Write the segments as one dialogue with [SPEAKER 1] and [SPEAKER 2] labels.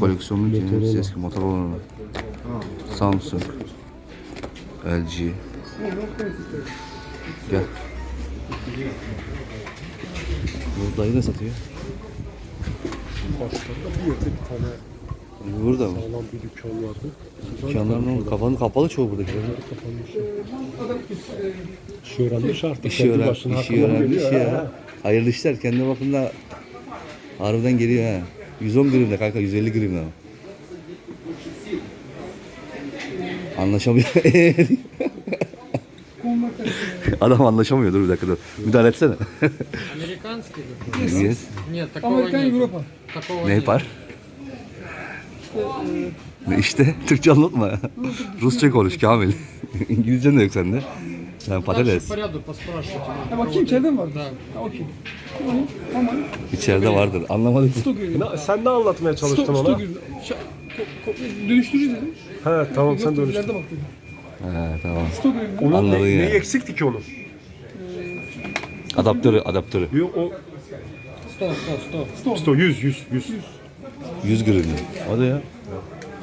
[SPEAKER 1] Koleksiyonluk yeni eski Motorola. Samsung. LG. Gel. Bu dayı ne satıyor?
[SPEAKER 2] Başlarında bir yerde bir tane
[SPEAKER 1] Burada mı?
[SPEAKER 2] sağlam bir dükkan vardı.
[SPEAKER 1] Dükkanlar ne oldu? Kapalı, kapalı çoğu buradakiler.
[SPEAKER 2] Kapanmış. İşi öğrenmiş artık.
[SPEAKER 1] İşi,
[SPEAKER 2] Kendi
[SPEAKER 1] öğren,
[SPEAKER 2] başına
[SPEAKER 1] işi öğrenmiş ya.
[SPEAKER 2] ha.
[SPEAKER 1] Hayırlı işler. Kendi bakımda harbiden geliyor ha. 110 grim de kanka 150 grim de. Anlaşamıyor. Adam anlaşamıyor. Dur bir dakika dur. Müdahale etsene.
[SPEAKER 3] Американский?
[SPEAKER 1] yes.
[SPEAKER 3] Нет, такого
[SPEAKER 4] Amerikan
[SPEAKER 3] нет.
[SPEAKER 4] Europa.
[SPEAKER 3] Такого
[SPEAKER 1] Ne
[SPEAKER 3] нет.
[SPEAKER 1] yapar? Ne işte Türkçe anlatma. Rusça konuş Kamil. İngilizce de yok sende. Sen
[SPEAKER 3] Дальше
[SPEAKER 1] patates.
[SPEAKER 3] по ряду поспрашивайте.
[SPEAKER 4] Ha bakayım içeride mi var?
[SPEAKER 3] Да.
[SPEAKER 4] Ha okey. Tamam. Tamam.
[SPEAKER 1] İçeride vardır. Anlamadık.
[SPEAKER 4] Stok ürünü.
[SPEAKER 2] Ne- Sen ne anlatmaya çalıştın
[SPEAKER 4] Stok,
[SPEAKER 2] ona?
[SPEAKER 4] stok ürünü. Şa- ko- ko- Dönüştürücü dedim.
[SPEAKER 2] He tamam sen
[SPEAKER 4] Yok,
[SPEAKER 2] dönüş.
[SPEAKER 4] ileride bak dedim.
[SPEAKER 1] He tamam.
[SPEAKER 4] Stok ürünü.
[SPEAKER 2] Onun
[SPEAKER 1] Anladın
[SPEAKER 2] ne,
[SPEAKER 1] ya.
[SPEAKER 2] neyi eksikti ki onun?
[SPEAKER 1] Adaptörü, adaptörü.
[SPEAKER 2] Yok o
[SPEAKER 3] Стоп, стоп, стоп.
[SPEAKER 2] işte o 100 100 100.
[SPEAKER 1] 100 gram. Hadi ya.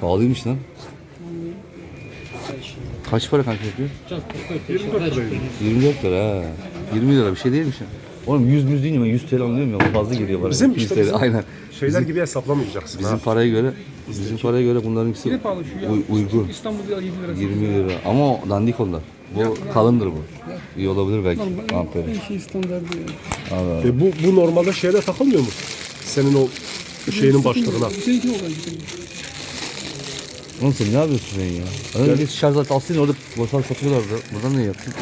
[SPEAKER 1] Pahalıymış lan. Kaç para kanka yapıyor?
[SPEAKER 2] 24 lira.
[SPEAKER 1] 24 lira ha. 20 lira bir şey değilmiş ya. Oğlum 100 müz deyince ben 100 TL anlıyorum ya. Fazla geliyor bana.
[SPEAKER 2] Bizim
[SPEAKER 1] 100
[SPEAKER 2] işte bizim
[SPEAKER 1] Aynen.
[SPEAKER 2] Şeyler Bizim- gibi hesaplamayacaksın
[SPEAKER 1] Bizim
[SPEAKER 2] ha.
[SPEAKER 1] paraya göre bizim paraya göre bunlarınkisi
[SPEAKER 4] Ne pahalı şu ya?
[SPEAKER 1] uygun.
[SPEAKER 4] İstanbul'da 7 lira.
[SPEAKER 1] 20 lira. Ama o dandik onlar. Bu kalındır bu. İyi olabilir belki. Amperi.
[SPEAKER 4] şey
[SPEAKER 1] standartı yani.
[SPEAKER 2] E bu, bu normalde şeyde takılmıyor mu? Senin o şeyinin başlığına.
[SPEAKER 4] Seninki olan gibi.
[SPEAKER 1] Oğlum sen ne yapıyorsun sen ya? Bir şarj aleti alsın orada boşal satıyorlardı. Burada ne yaptın?